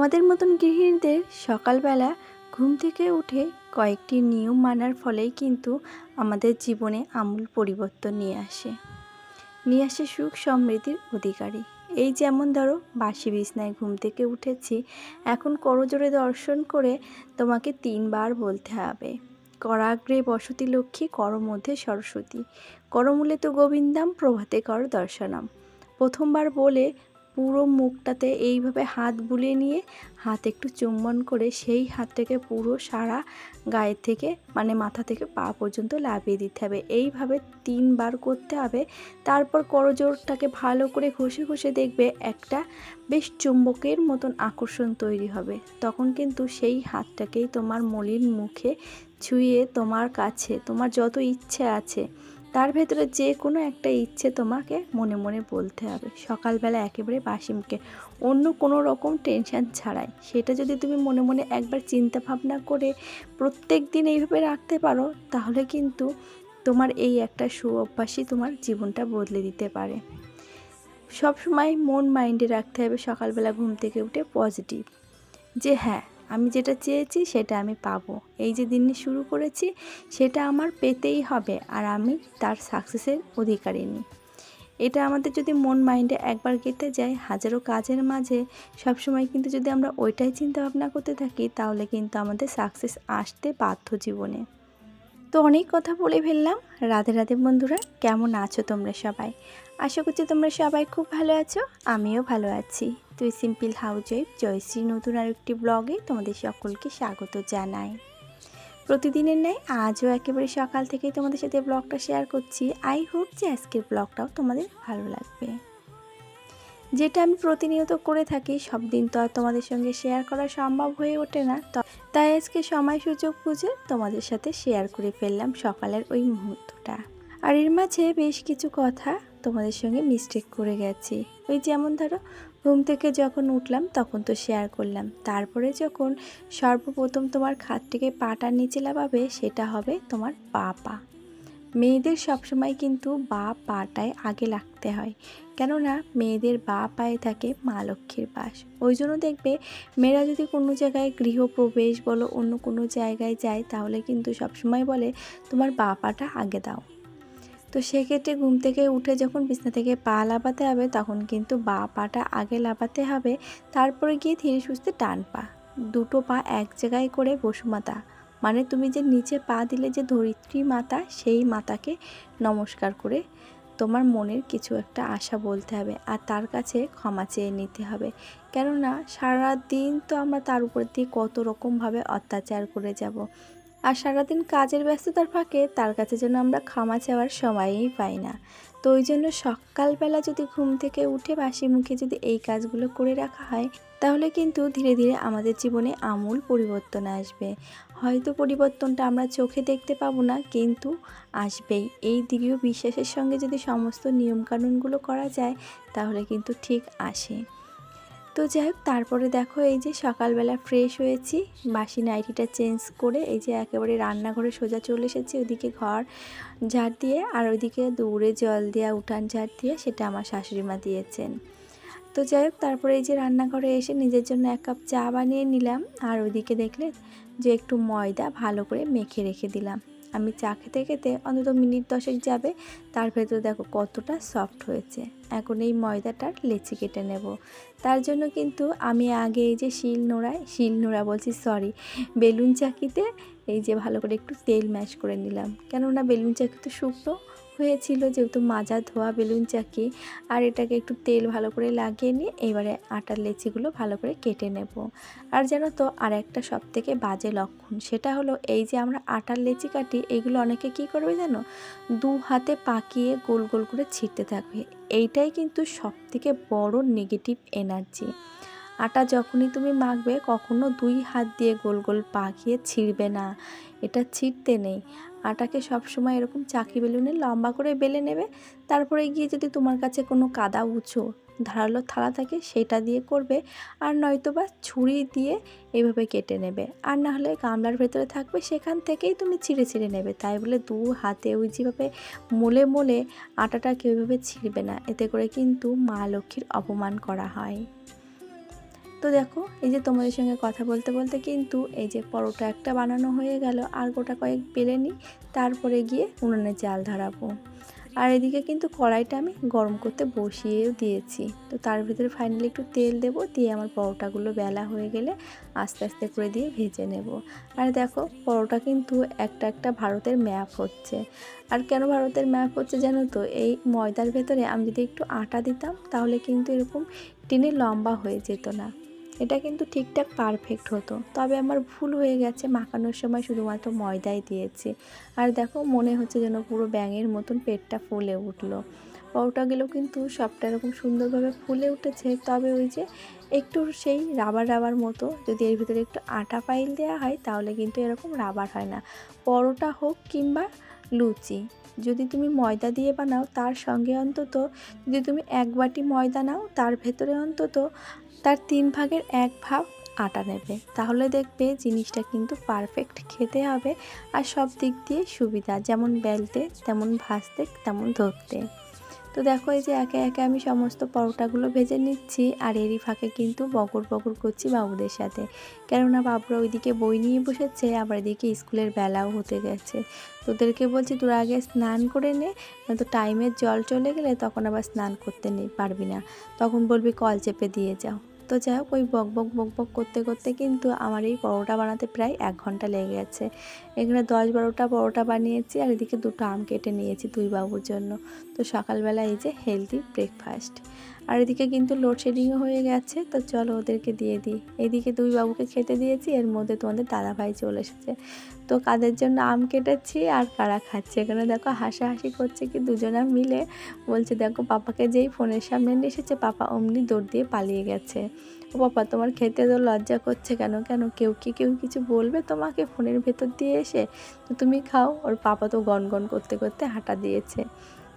আমাদের মতন গৃহিণীদের সকালবেলা ঘুম থেকে উঠে কয়েকটি নিয়ম মানার ফলেই কিন্তু আমাদের জীবনে আমূল পরিবর্তন নিয়ে আসে। নিয়ে আসে সুখ সমৃদ্ধির অধিকারী। এই যেমন ধরো, বাসি বিছনায় ঘুম থেকে উঠেছি, এখন করজোরে দর্শন করে তোমাকে তিনবার বলতে হবে, করাগ্রে বসতি লক্ষ্মী কর মধ্যে সরস্বতী। করমূলে তো গোবিন্দাম, প্রভাতে কর দর্শনাম। প্রথমবার বলে পুরো মুখটাতে এইভাবে হাত বুলিয়ে নিয়ে হাত একটু চুম্বন করে সেই হাতটাকে পুরো সারা গায়ের থেকে মানে মাথা থেকে পা পর্যন্ত লাভিয়ে দিতে হবে। এইভাবে তিনবার করতে হবে। তারপর করজোরটাকে ভালো করে ঘষে ঘষে দেখবে একটা বেশ চুম্বকের মতন আকর্ষণ তৈরি হবে। তখন কিন্তু সেই হাতটাকেই তোমার মলিন মুখে ছুঁয়ে তোমার কাছে, তোমার যত ইচ্ছে আছে তার ভেতরে যে কোনো একটা ইচ্ছে তোমাকে মনে মনে বলতে হবে। সকালবেলা একেবারে বাসিমকে অন্য কোনো রকম টেনশান ছাড়াই। সেটা যদি তুমি মনে মনে একবার চিন্তা ভাবনা করে প্রত্যেক দিন এইভাবে রাখতে পারো, তাহলে কিন্তু তোমার এই একটা সু অভ্যাসই তোমার জীবনটা বদলে দিতে পারে। সব সময় মন মাইন্ডে রাখতে হবে সকালবেলা ঘুম থেকে উঠে পজিটিভ যে হ্যাঁ আমি যেটা চেয়েছি সেটা আমি পাবো। এই যে দিনটি শুরু করেছি, সেটা আমার পেতেই হবে আর আমি তার সাকসেসের অধিকারিনী এটা আমাদের যদি মন মাইন্ডে একবার গেঁথে যায়, হাজারো কাজের মাঝে সবসময় কিন্তু যদি আমরা ওইটাই চিন্তা ভাবনা করতে থাকি, তাহলে কিন্তু আমাদের সাকসেস আসতে বাধ্য জীবনে। তো অনেক কথা বলে ফেললাম। রাধে রাধে বন্ধুরা, কেমন আছো তোমরা সবাই? আশা করছি তোমরা সবাই খুব ভালো আছো, আমিও ভালো আছি। তুই সিম্পল হাউস ওয়াইফ জয়শ্রী নতুন আর একটি ব্লগে তোমাদের সকলকে স্বাগত জানাই। প্রতিদিনের ন্যায় আজও একেবারে সকাল থেকেই তোমাদের সাথে ব্লগটা শেয়ার করছি। আই হোপ যে আজকের ব্লগটাও তোমাদের ভালো লাগবে। যেটা আমি প্রতিনিয়ত করে থাকি, সব দিন তো আর তোমাদের সঙ্গে শেয়ার করা সম্ভব হয়ে ওঠে না। তাই আজকে সময় সুযোগ বুঝে তোমাদের সাথে শেয়ার করে ফেললাম সকালের ওই মুহূর্তটা। আর এর মাঝে বেশ কিছু কথা তোমাদের সঙ্গে মিস্টেক করে গেছি। ওই যেমন ধরো, ঘুম থেকে যখন উঠলাম তখন তো শেয়ার করলাম। তারপরে যখন সর্বপ্রথম তোমার খাট থেকে পাটা নিচে লাভাবে, সেটা হবে তোমার পা পা মেয়েদের সবসময় কিন্তু বা পাটায় আগে লাগতে হয়। কেননা মেয়েদের বা পায়ে থাকে মা লক্ষ্মীর বাস। ওই জন্য দেখবে মেয়েরা যদি কোনো জায়গায় গৃহপ্রবেশ বলো, অন্য কোনো জায়গায় যায়, তাহলে কিন্তু সবসময় বলে, তোমার বা পাটা আগে দাও। তো সেক্ষেত্রে ঘুম থেকে উঠে যখন বিছনা থেকে পা লাবাতে হবে, তখন কিন্তু বা পাটা আগে লাবাতে হবে। তারপরে গিয়ে ধীরে সুস্থে টান পা, দুটো পা এক জায়গায় করে বসুমাতা মানে তুমি যে নিচে পা দিলে যে ধরিত্রী মাতা, সেই মাতাকে নমস্কার করে তোমার মনের কিছু একটা আশা বলতে হবে আর তার কাছে ক্ষমা চেয়ে নিতে হবে। কেননা সারা দিন তো আমরা তার উপর দিয়ে কত রকমভাবে অত্যাচার করে যাব। আর সারাদিন কাজের ব্যস্ততার ফাঁকে তার কাছে যেন আমরা ক্ষমা চাওয়ার সময়ই পাই না। তো ওই জন্য সকালবেলা যদি ঘুম থেকে উঠে বাসি মুখে যদি এই কাজগুলো করে রাখা হয়, তাহলে কিন্তু ধীরে ধীরে আমাদের জীবনে আমূল পরিবর্তন আসবে। হয়তো পরিবর্তনটা আমরা চোখে দেখতে পাবো না, কিন্তু আসবেই। এই দৃঢ় বিশ্বাসের সঙ্গে যদি সমস্ত নিয়মকানুনগুলো করা যায়, তাহলে কিন্তু ঠিক আসে। তো যাই হোক, তারপরে দেখো এই যে সকালবেলা ফ্রেশ হয়েছি। বাসি নাইটিটা চেঞ্জ করে এই যে একেবারে রান্নাঘরে সোজা চলে এসেছি, ওদিকে ঘর ঝাড় দিয়ে আর ওইদিকে দৌড়ে জল দেওয়া উঠান ঝাড় দিয়ে সেটা আমার শাশুড়ি মা দিয়েছেন। তো যাই হোক, তারপরে এই যে রান্নাঘরে এসে নিজের জন্য এক কাপ চা বানিয়ে নিলাম আর ওইদিকে দেখলে যে একটু ময়দা ভালো করে মেখে রেখে দিলাম। আমি চা খেতে খেতে অন্তত মিনিট দশেক যাবে, তার ভেতরে দেখো কতটা সফট হয়েছে। এখন এই ময়দাটার লেচি কেটে নেব। তার জন্য কিন্তু আমি আগে এই যে শিল নোড়ায় শিল নোড়া বলছি সরি বেলুন চাকিতে এই যে ভালো করে একটু তেল ম্যাশ করে নিলাম। কেননা বেলুন চাকি তো শুকনো হয়েছিল যেহেতু মাজা ধোয়া বেলুন চাকি, আর এটাকে একটু তেল ভালো করে লাগিয়ে নিয়ে এবারে আটার লেচিগুলো ভালো করে কেটে নেব। আর যেন তো আর একটা সব থেকে বাজে লক্ষণ, সেটা হলো এই যে আমরা আটার লেচি কাটি এইগুলো অনেকে কি করবে জানো? দু হাতে পাকিয়ে গোল গোল করে ছিটতে থাকবে। এইটাই কিন্তু সব থেকে বড় নেগেটিভ এনার্জি আটা যখনই তুমি মাখবে, কখনো দুই হাত দিয়ে গোল গোল পাকিয়ে ছিঁড়বে না। এটা ছিঁড়তে নেই। আটাকে সবসময় এরকম চাকি বেলুনে লম্বা করে বেলে নেবে। তারপরে গিয়ে যদি তোমার কাছে কোনো কাদা উঁচু ধারালো থালা থাকে, সেটা দিয়ে করবে আর নয়তো বা ছুরি দিয়ে এইভাবে কেটে নেবে। আর না হলে গামলার ভেতরে থাকবে, সেখান থেকেই তুমি ছিঁড়ে ছিঁড়ে নেবে। তাই বলে দু হাতে ওই যেভাবে মোলে মোলে আটাটাকে ওইভাবে ছিঁড়বে না। এতে করে কিন্তু মা লক্ষ্মীর অপমান করা হয়। তো দেখো, এই যে তোমাদের সঙ্গে কথা বলতে বলতে কিন্তু এই যে পরোটা একটা বানানো হয়ে গেল, আর গোটা কয়েক বেলে নিই, তারপরে গিয়ে উনুনে জাল ধরাবো। আর এদিকে কিন্তু কড়াইটা আমি গরম করতে বসিয়েও দিয়েছি। তো তার ভিতরে ফাইনালি একটু তেল দেব, দিয়ে আমার পরোটাগুলো বেলা হয়ে গেলে আস্তে আস্তে করে দিয়ে ভেজে নেব। আর দেখো, পরোটা কিন্তু একটা একটা ভারতের ম্যাপ হচ্ছে। আর কেন ভারতের ম্যাপ হচ্ছে জানো তো? এই ময়দার ভেতরে আমি যদি একটু আটা দিতাম, তাহলে কিন্তু এরকম টিনে লম্বা হয়ে যেত না। এটা কিন্তু ঠিকঠাক পারফেক্ট হতো। তবে আমার ভুল হয়ে গেছে, মাখানোর সময় শুধুমাত্র ময়দাই দিয়েছি। আর দেখো, মনে হচ্ছে যেন পুরো ব্যাঙের মতন পেটটা ফুলে উঠল। পরোটাগুলো কিন্তু সবটা এরকম সুন্দরভাবে ফুলে উঠেছে, তবে ওই যে একটু সেই রাবার রাবার মতো যদি এর ভিতরে একটু আটা পাইল দেওয়া হয়, তাহলে কিন্তু এরকম রাবার হয় না। পরোটা হোক কিংবা লুচি। যদি তুমি ময়দা দিয়ে বানাও, তার সঙ্গে অন্তত যদি তুমি এক বাটি ময়দা নাও, তার ভেতরে অন্তত তার তিন ভাগের এক ভাগ আটা নেবে। তাহলে দেখবে জিনিসটা কিন্তু পারফেক্ট খেতে হবে আর সব দিক দিয়ে সুবিধা, যেমন বেলতে, তেমন ভাজতে, তেমন ধরতে। তো দেখো এই যে একে একে আমি সমস্ত পরোটাগুলো ভেজে নিচ্ছি আর এরই ফাঁকে কিন্তু বকর বকর করছি বাবুদের সাথে। কেননা বাবুরা ওইদিকে বই নিয়ে বসেছে, আবার এদিকে স্কুলের বেলাও হতে গেছে। তোদেরকে বলছি তোরা আগে স্নান করে নে, নয়তো টাইমের জল চলে গেলে তখন আবার স্নান করতে পারবি না। তখন বলবি কল চেপে দিয়ে যাও। তো যাই হোক, ওই বক বক বক বক করতে করতে কিন্তু আমার এই পরোটা বানাতে প্রায় এক ঘণ্টা লেগে গেছে। এখানে দশ বারোটা পরোটা বানিয়েছি আর এদিকে দুটো আম কেটে নিয়েছি দুই বাবুর জন্য। তো সকালবেলা এই যে হেলদি ব্রেকফাস্ট আর এদিকে কিন্তু লোডশেডিংও হয়ে গেছে, তো চলো ওদেরকে দিয়ে দিই। এদিকে দুই বাবুকে খেতে দিয়েছি, এর মধ্যে তোমাদের দাদাভাই চলে এসেছে। তো কাদের জন্য আম কেটেছি আর কারা খাচ্ছে? এখানে দেখো হাসাহাসি করছে কি দুজনা মিলে। বলছে, দেখো, পাপাকে যেই ফোনের সামনে নিয়ে এসেছে, পাপা অমনি দৌড় দিয়ে পালিয়ে গেছে। ও পাপা, তোমার খেতে তো লজ্জা করছে কেন? কেন? কেউ কি কেউ কিছু বলবে তোমাকে ফোনের ভেতর দিয়ে এসে? তো তুমি খাও। ওর পাপা তো গনগন করতে করতে হাঁটা দিয়েছে।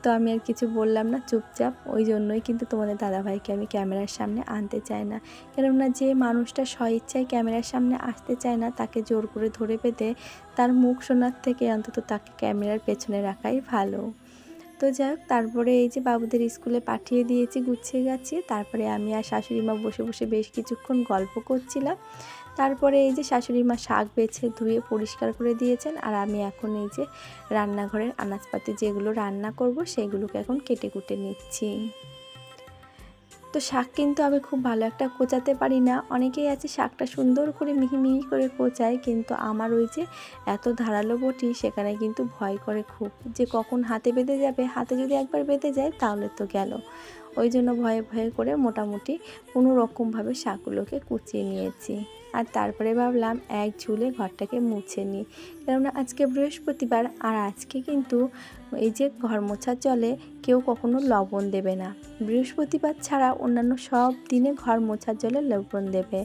তো আমি আর কিছু বললাম না, চুপচাপ। ওই জন্যই কিন্তু তোমাদের দাদাভাইকে আমি ক্যামেরার সামনে আনতে চাই না। কেননা যে মানুষটা স্বইচ্ছায় ক্যামেরার সামনে আসতে চায় না, তাকে জোর করে ধরে পেতে তার মুখ শোনার থেকে অন্তত তাকে ক্যামেরার পেছনে রাখাই ভালো। তো যাই তারপরে এই যে বাবুদের স্কুলে পাঠিয়ে দিয়েছি, গুছিয়ে গেছি। তারপরে আমি আর শাশুড়ি মা বসে বসে বেশ কিছুক্ষণ গল্প করছিলাম। তারপরে এই যে শাশুড়ি মা শাক বেছে ধুয়ে পরিষ্কার করে দিয়েছেন, আর আমি এখন এই যে রান্নাঘরের আনাজপাতি যেগুলো রান্না করব সেগুলোকে এখন কেটে কুটে নিচ্ছি। তো শাক কিন্তু আমি খুব ভালো একটা কোচাতে পারি না। অনেকেই আছে শাকটা সুন্দর করে মিহি মিহি করে কোচায়, কিন্তু আমার ওই যে এত ধারালো বটি সেখানে কিন্তু ভয় করে খুব যে কখন হাতে বেঁধে যাবে। হাতে যদি একবার বেঁধে যায় তাহলে তো গেল। ওই জন্য ভয়ে ভয়ে করে মোটামুটি কোনো রকমভাবে শাকগুলোকে কুচিয়ে নিয়েছি। আর তারপরে ভাবলাম এক ঝুলে ঘরটাকে মুছে নিই। কেননা আজকে বৃহস্পতিবার আর আজকে কিন্তু এই যে ঘর মোছার জলে কেউ কখনো লবণ দেবে না। বৃহস্পতিবার ছাড়া অন্যান্য সব দিনে ঘর মোছার জলে লবণ দেবে।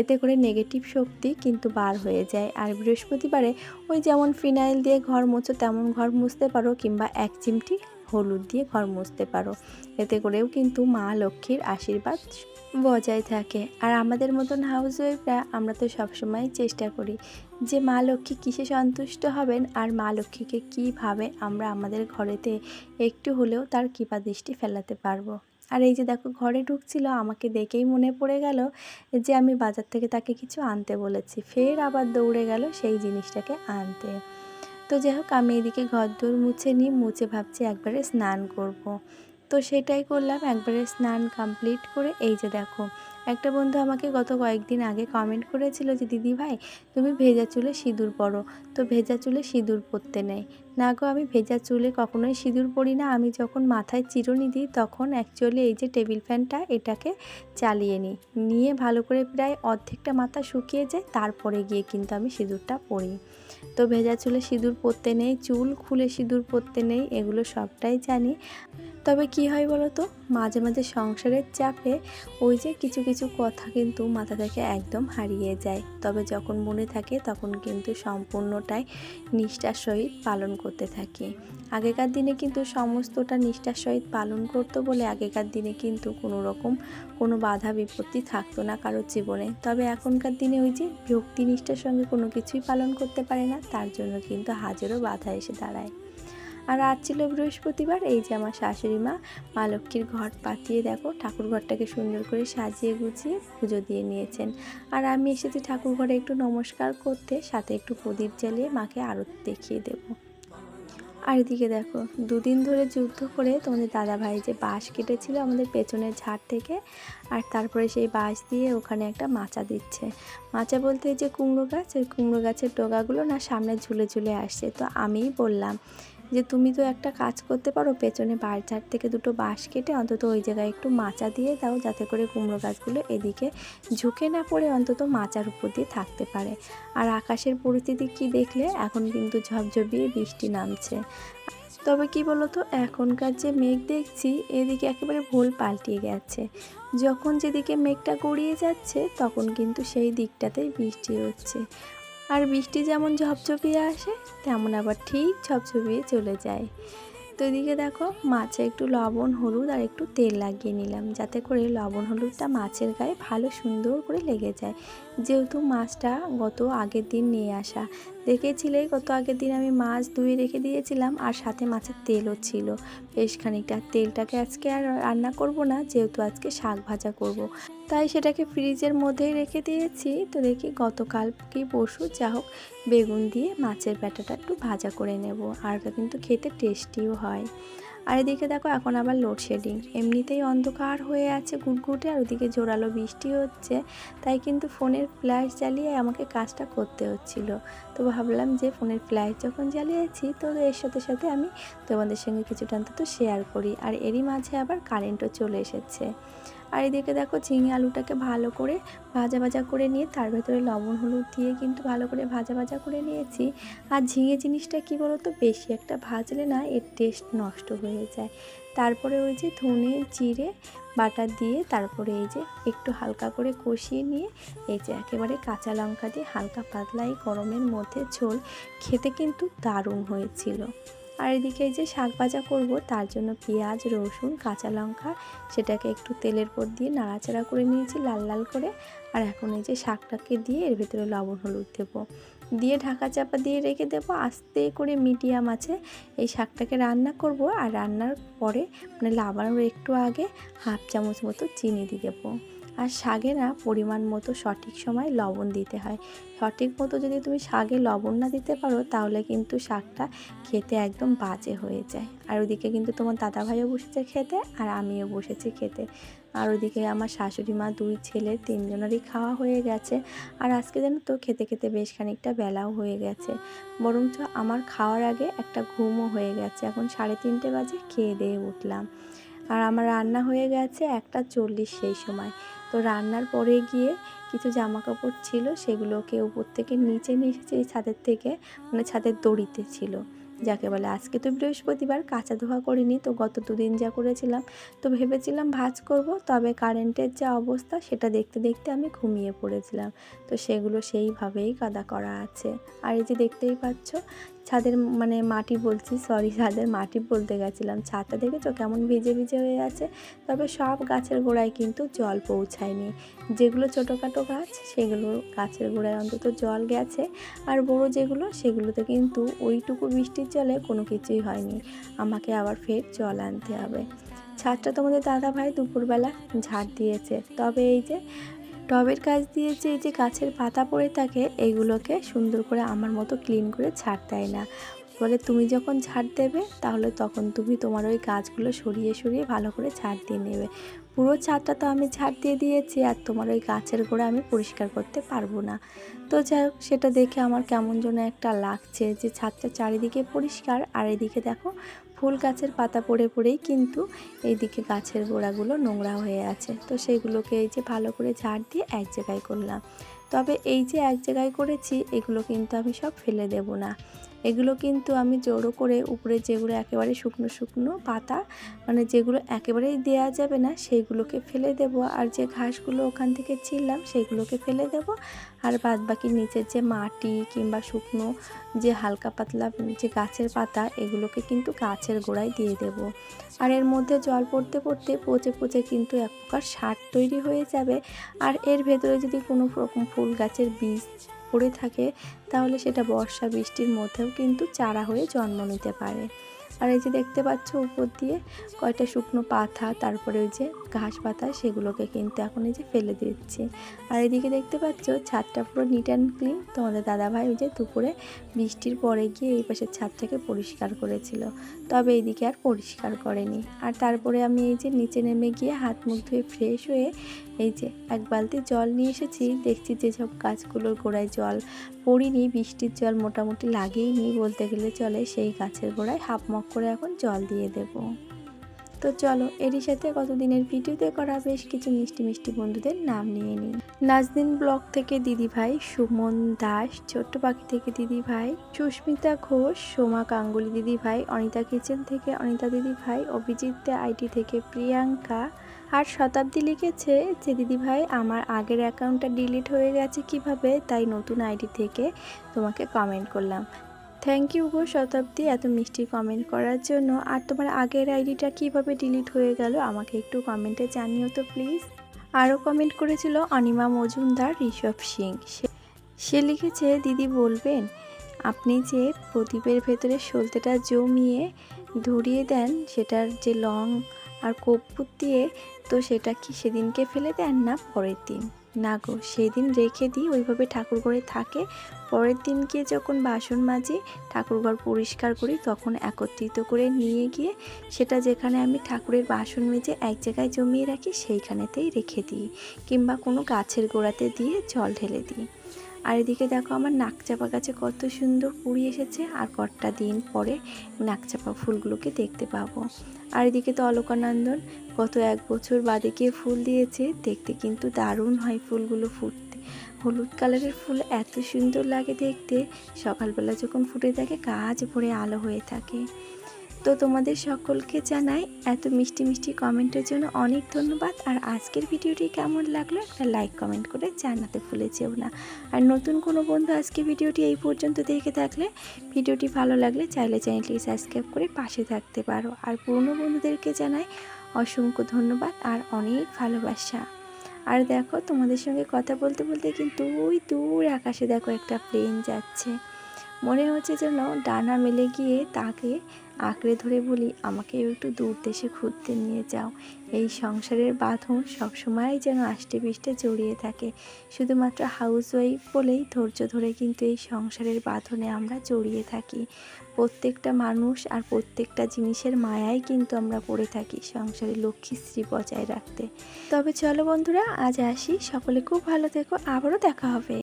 এতে করে নেগেটিভ শক্তি কিন্তু বার হয়ে যায়। আর বৃহস্পতিবারে ওই যেমন ফিনাইল দিয়ে ঘর মোছো, তেমন ঘর মুছতে পারো কিংবা এক চিমটি হলুদ দিয়ে ঘর মুছতে পারো। এতে করেও কিন্তু মা লক্ষ্মীর আশীর্বাদ বজায় থাকে। আর আমাদের মতন হাউস ওয়াইফরা আমরা তো সবসময় চেষ্টা করি যে মা লক্ষ্মী কিসে সন্তুষ্ট হবেন আর মা লক্ষ্মীকে কীভাবে আমরা আমাদের ঘরেতে একটু হলেও তার কৃপা দৃষ্টি ফেলাতে পারব। আর এই যে দেখো, ঘরে ঢুকছিল, আমাকে দেখেই মনে পড়ে গেল যে আমি বাজার থেকে তাকে কিছু আনতে বলেছি। ফের আবার দৌড়ে গেল সেই জিনিসটাকে আনতে। তো যাই হোক, আমি এদিকে ঘর দৌড় মুছে নিই, মুছে ভাবছি একবারে স্নান করব। তো সেটাই করলাম, একবারে স্নান কমপ্লিট করে, এই যে দেখো, একটা বন্ধু আমাকে গত কয়েকদিন আগে কমেন্ট করেছিল যে, দিদি ভাই, তুমি ভেজা চুলে সিঁদুর পরো তো ভেজা চুলে সিঁদুর পরতে নেই। না গো, আমি ভেজা চুলে কখনোই সিঁদুর পরি না। আমি যখন মাথায় চিরুনি দিই, তখন অ্যাকচুয়ালি এই যে টেবিল ফ্যানটা এটাকে চালিয়ে নিই। নিয়ে ভালো করে প্রায় অর্ধেকটা মাথা শুকিয়ে যায়, তারপরে গিয়ে কিন্তু আমি সিঁদুরটা পরি তো ভেজা চুলে সিঁদুর পরতে নেই, চুল খুলে সিঁদুর পরতে নেই, এগুলো সবটাই জানি। তবে কি হয় বলো তো মাঝে মাঝে সংসারের চাপে ওই যে কিছু কিছু কথা কিন্তু মাথা থেকে একদম হারিয়ে যায়। তবে যখন মনে থাকে তখন কিন্তু সম্পূর্ণটাই নিষ্ঠার সহিত পালন করতে থাকি। আগেকার দিনে কিন্তু সমস্তটা নিষ্ঠার সহিত পালন করতো বলে আগেকার দিনে কিন্তু কোনো রকম কোনো বাধা বিপত্তি থাকতো না কারোর জীবনে। তবে এখনকার দিনে ওই যে ভক্তি নিষ্ঠার সঙ্গে কোনো কিছুই পালন করতে পারে না, তার জন্য কিন্তু হাজারো বাধা এসে দাঁড়ায়। আর আজ ছিল বৃহস্পতিবার, এই যে আমার শাশুড়ি মা মা লক্ষ্মীর ঘর পাতিয়ে দেখো, ঠাকুর ঘরটাকে সুন্দর করে সাজিয়ে গুছিয়ে পুজো দিয়ে নিয়েছেন। আর আমি এসেছি ঠাকুর ঘরে একটু নমস্কার করতে, সাথে একটু প্রদীপ জ্বালিয়ে মাকে আরতি দেখিয়ে দেবো। আর এদিকে দেখো, দুদিন ধরে যুদ্ধ করে তোমাদের দাদা ভাই যে বাঁশ কেটেছিল আমাদের পেছনের ঝাড় থেকে, আর তারপরে সেই বাঁশ দিয়ে ওখানে একটা মাচা দিচ্ছে। মাচা বলতে যে কুমড়ো গাছ, ওই কুমড়ো গাছের ডোগাগুলো না সামনে ঝুলে ঝুলে আসছে, তো আমিই বললাম যে তুমি তো একটা কাজ করতে পারো, পেছনে বাঁশ ঝাড় থেকে দুটো বাঁশ কেটে অন্তত ওই জায়গায় একটু মাচা দিয়ে দাও, যাতে করে কুমড়ো গাছগুলো এদিকে ঝুঁকে না পড়ে অন্তত মাচার উপর দিয়ে থাকতে পারে। আর আকাশের পরিস্থিতি কি দেখলে, এখন কিন্তু ঝপঝপিয়ে বৃষ্টি নামছে। তবে কি বলতো, এখনকার যে মেঘ দেখছি, এদিকে একেবারে ভুল পাল্টিয়ে গেছে। যখন যেদিকে মেঘটা গড়িয়ে যাচ্ছে, তখন কিন্তু সেই দিকটাতেই বৃষ্টি হচ্ছে। আর বৃষ্টি যেমন ঝপঝপিয়ে আসে, তেমন আবার ঠিক ঝপঝপিয়ে চলে যায়। তো এদিকে দেখো, মাছে একটু লবণ, হলুদ আর একটু তেল লাগিয়ে নিলাম, যাতে করে লবণ, হলুদটা মাছের গায়ে ভালো সুন্দর করে লেগে যায়। যেহেতু মাছটা গত আগের দিন নিয়ে আসা। দেখেছিলে, গত আগের দিন আমি মাছ ধুয়ে রেখে দিয়েছিলাম আর সাথে মাছের তেলও ছিল। বেশ খানিকটা তেলটাকে আজকে আর রান্না করব না, যেহেতু আজকে শাক ভাজা করব। তাই সেটাকে ফ্রিজের মধ্যেই রেখে দিয়েছি। তো দেখি গতকাল কি পরশু, যা হোক, বেগুন দিয়ে মাছের ব্যাটাটা একটু ভাজা করে নেব। আর কিন্তু খেতে টেস্টিও হয়। আর এদিকে দেখো, এখন আবার লোডশেডিং এমনিতেই অন্ধকার হয়ে আছে গুটগুটে আর ওদিকে জোরালো বৃষ্টি হচ্ছে, তাই কিন্তু ফোনের ফ্ল্যাশ জ্বালিয়ে আমাকে কাজটা করতে হচ্ছিল। তো ভাবলাম যে ফোনের ফ্ল্যাশ যখন জ্বালিয়েছি, তো এর সাথে সাথে আমি তোমাদের সঙ্গে কিছুটা অন্তত শেয়ার করি। আর এরই মাঝে আবার কারেন্টও চলে এসেছে। আর এদিকে দেখো ঝিঙে আলুটাকে ভালো করে ভাজা ভাজা করে নিয়ে, তার ভেতরে লবণ, হলুদ দিয়ে কিন্তু ভালো করে ভাজা ভাজা করে নিয়েছি। আর ঝিঙে জিনিসটা কি তো বেশি একটা ভাজলে না এর টেস্ট নষ্ট হয়ে যায়। তারপরে ওই যে ধনে, জিরে, বাটা দিয়ে তারপরে এই যে একটু হালকা করে কষিয়ে নিয়ে, এই যে একেবারে কাঁচা লঙ্কা দিয়ে হালকা পাতলা এই গরমের মধ্যে ঝোল, খেতে কিন্তু দারুণ হয়েছিল। আর এদিকে যে শাক ভাজা করব, তার জন্য পেঁয়াজ, রসুন, কাঁচা লঙ্কা, সেটাকে একটু তেলের পর দিয়ে নাড়াচাড়া করে নিয়েছি লাল লাল করে। আর এখন এই যে শাকটাকে দিয়ে এর ভেতরে লবণ হলুদ দেবো। দিয়ে ঢাকা চাপা দিয়ে রেখে দেবো, আস্তে করে মিডিয়াম আছে। এই শাকটাকে রান্না করব, আর রান্নার পরে মানে লাবানোর একটু আগে হাফ চামচ মতো চিনি দিয়ে দেবো। আর শাগে না পরিমাণ মতো সঠিক সময় লবণ দিতে হয়। সঠিক মতো যদি তুমি শাগে লবণ না দিতে পারো, তাহলে কিন্তু শাকটা খেতে একদম বাজে হয়ে যায়। আর ওদিকে কিন্তু তোমার দাদা ভাইও বসেছে খেতে আর আমিও বসেছি খেতে। আর ওদিকে আমার শাশুড়ি মা দুই ছেলে তিনজনেরই খাওয়া হয়ে গেছে। আর আজকে যেন তো খেতে খেতে বেশ খানিকটা বেলাও হয়ে গেছে। বরঞ্চ আমার খাওয়ার আগে একটা ঘুমও হয়ে গেছে। এখন সাড়ে তিনটে বাজে, খেয়ে দিয়ে উঠলাম। আর আমার রান্না হয়ে গেছে একটা চল্লিশ সেই সময়। তো রান্নার পরে গিয়ে কিছু জামা কাপড় ছিল, সেগুলোকে উপর থেকে নিচে নিয়ে এসেছি ছাদের থেকে মানে ছাদের দড়িতে ছিল। যাকে বলে, আজকে তো বৃহস্পতিবার, কাঁচা ধোয়া করিনি, তো গত দুদিন যা করেছিলাম, তো ভেবেছিলাম ভাজ করব, তবে কারেন্টের যা অবস্থা, সেটা দেখতে দেখতে আমি ঘুমিয়ে পড়েছিলাম। তো সেগুলো সেইভাবেই কাদা করা আছে। আর এই যে দেখতেই পাচ্ছ, ছাদের মানে মাটি বলছি সরি ছাদের মাটি বলতে গেছিলাম। ছাদটা দেখেছ কেমন ভিজে ভিজে হয়ে আছে? তবে সব গাছের গোড়ায় কিন্তু জল পৌঁছায়নি। যেগুলো ছোটোখাটো গাছ, সেগুলো গাছের গোড়ায় অন্তত জল গেছে। আর বড় যেগুলো, সেগুলোতে কিন্তু ওইটুকু বৃষ্টির জলে কোনো কিছুই হয়নি। আমাকে আবার ফের জল আনতে হবে। ছাদটা তোমাদের দাদা ভাই দুপুরবেলা ঝাড় দিয়েছে। তবে এই যে টবের কাজ দিয়ে যে এই যে গাছের পাতা পড়ে থাকে এইগুলোকে সুন্দর করে আমার মতো ক্লিন করে ছাড় দেয় না। বলে তুমি যখন ঝাড় দেবে, তাহলে তখন তুমি তোমার ওই গাছগুলো সরিয়ে সরিয়ে ভালো করে ছাড় দিয়ে নেবে। পুরো ছাদটা তো আমি ঝাড় দিয়ে দিয়েছি আর তোমার ওই গাছের গোড়া আমি পরিষ্কার করতে পারব না। তো যাই হোক, সেটা দেখে আমার কেমন যেন একটা লাগছে যে ছাদটা চারিদিকে পরিষ্কার আর এদিকে দেখো ফুল গাছের পাতা পড়ে পড়েই কিন্তু এইদিকে গাছের গোড়াগুলো নোংরা হয়ে আছে। তো সেইগুলোকে এই যে ভালো করে ঝাড় দিয়ে এক জায়গায় করলাম। তবে এই যে এক জায়গায় করেছি, এগুলো কিন্তু আমি সব ফেলে দেব না। এগুলো কিন্তু আমি জড়ো করে উপরে যেগুলো একেবারে শুকনো শুকনো পাতা মানে যেগুলো একেবারেই দেয়া যাবে না, সেইগুলোকে ফেলে দেব। আর যে ঘাসগুলো ওখান থেকে ছিললাম সেগুলোকে ফেলে দেব। আর বাদ বাকি নিচের যে মাটি কিংবা শুকনো যে হালকা পাতলা যে গাছের পাতা, এগুলোকে কিন্তু গাছের গোড়ায় দিয়ে দেব। আর এর মধ্যে জল পড়তে পড়তে পচে পচে কিন্তু এক প্রকার সার তৈরি হয়ে যাবে। আর এর ভেতরে যদি কোনো রকম ফুল গাছের বীজ পড়ে থাকে, তাহলে সেটা বর্ষা বৃষ্টির মধ্যেও কিন্তু চারা হয়ে জন্ম নিতে পারে। আর এই যে দেখতে পাচ্ছ উপর দিয়ে কয়টা শুকনো পাতা, তারপরে ওই যে ঘাস পাতা, সেগুলোকে কিন্তু এখন এই যে ফেলে দিচ্ছি। আর এদিকে দেখতে পাচ্ছ ছাদটা পুরো নিট অ্যান্ড ক্লিন তোমাদের দাদাভাই ওই যে দুপুরে বৃষ্টির পরে গিয়ে এই পাশের ছাদটাকে পরিষ্কার করেছিল। তবে এইদিকে আর পরিষ্কার করেনি। আর তারপরে আমি এই যে নিচে নেমে গিয়ে হাত মুখ ধুয়ে ফ্রেশ হয়ে এই যে, এক বালতি জল নিয়ে এসেছি। দেখছি যে সব গাছগুলোর গোড়ায় জল পড়িনি, বৃষ্টির জল মোটামুটি লাগেইনি বলতে গেলে চলে, সেই গাছের গোড়ায় হাফ মগ করে এখন জল দিয়ে দেব। তো চলো, এরই সাথে কতদিনের ভিডিওতে করা বেশ কিছু মিষ্টি মিষ্টি বন্ধুদের নাম নিয়ে নিই। নাজদিন ব্লক থেকে দিদি ভাই, সুমন দাস, ছোট্ট পাখি থেকে দিদি ভাই, সুস্মিতা ঘোষ, সোমা গাঙ্গুলি দিদি ভাই, অনিতা কিচেন থেকে অনিতা দিদি ভাই, অভিজিৎ আইটি থেকে প্রিয়াঙ্কা আর শতাব্দী লিখেছে যে, দিদিভাই, আমার আগের অ্যাকাউন্টটা ডিলিট হয়ে গেছে কীভাবে? তাই নতুন আইডি থেকে তোমাকে কমেন্ট করলাম। থ্যাংক ইউ গো শতাব্দী এত মিষ্টি কমেন্ট করার জন্য। আর তোমার আগের আইডিটা কীভাবে ডিলিট হয়ে গেল আমাকে একটু কমেন্টে জানিও তো প্লিজ আরও কমেন্ট করেছিল অনিমা মজুমদার ঋষভ সিং। সে লিখেছে, দিদি বলবেন, আপনি যে প্রদীপের ভেতরে সলতেটা জমিয়ে ধরিয়ে দেন, সেটার যে লং আর কর্পূর দিয়ে তো সেটা কি সেদিনকে ফেলে দেন না পরের দিন? না গো, সেদিন রেখে দিই, ওইভাবে ঠাকুর ঘরে থাকে। পরের দিনকে যখন বাসন মাজি ঠাকুরঘর পরিষ্কার করি, তখন একত্রিত করে নিয়ে গিয়ে সেটা যেখানে আমি ঠাকুরের বাসন মেজে এক জায়গায় জমিয়ে রাখি, সেইখানেতেই রেখে দিই। কিংবা কোনো গাছের গোড়াতে দিয়ে জল ঢেলে দিই। আর এদিকে দেখো আমার নাকচাপা গাছে কত সুন্দর কুড়ি এসেছে, আর কটা দিন পরে নাকচাপা ফুলগুলোকে দেখতে পাবো। আর এদিকে তো অলকানন্দন গত এক বছর বাদে গিয়ে ফুল দিয়েছে। দেখতে কিন্তু দারুণ হয় ফুলগুলো ফুটতে। হলুদ কালারের ফুল এত সুন্দর লাগে দেখতে। সকালবেলা যখন ফুটে থাকে, কাজ ভরে আলো হয়ে থাকে। তো তোমাদের সকলকে জানাই এত মিষ্টি মিষ্টি কমেন্টের জন্য অনেক ধন্যবাদ। আর আজকের ভিডিওটি কেমন লাগল একটা লাইক কমেন্ট করে জানাতে ভুলে যেও না। আর নতুন কোনো বন্ধু আজকে ভিডিওটি এই পর্যন্ত দেখে থাকলে ভিডিওটি ভালো লাগলে চাইলে চ্যানেলটি সাবস্ক্রাইব করে পাশে থাকতে পারো। আর পুরনো বন্ধুদেরকে জানাই অসংখ্য ধন্যবাদ আর অনেক ভালোবাসা। আর দেখো তোমাদের সঙ্গে কথা বলতে বলতে কিন্তু ওই দূর আকাশে দেখো একটা প্লেন যাচ্ছে। মনে হচ্ছে যেন ডানা মেলে গিয়ে তাকে আঁকড়ে ধরে বলি, আমাকে একটু দূর দেশে ঘুরতে নিয়ে যাও। এই সংসারের বাঁধন সবসময় যেন আষ্টে পিষ্টে জড়িয়ে থাকে। শুধুমাত্র হাউস ওয়াইফ বলেই ধৈর্য ধরে কিন্তু এই সংসারের বাঁধনে আমরা জড়িয়ে থাকি। প্রত্যেকটা মানুষ আর প্রত্যেকটা জিনিসের মায়াই কিন্তু আমরা পড়ে থাকি সংসারে লক্ষ্মীশ্রী বজায় রাখতে। তবে চলো বন্ধুরা, আজ আসি। সকলে খুব ভালো থেকো। আবারও দেখা হবে।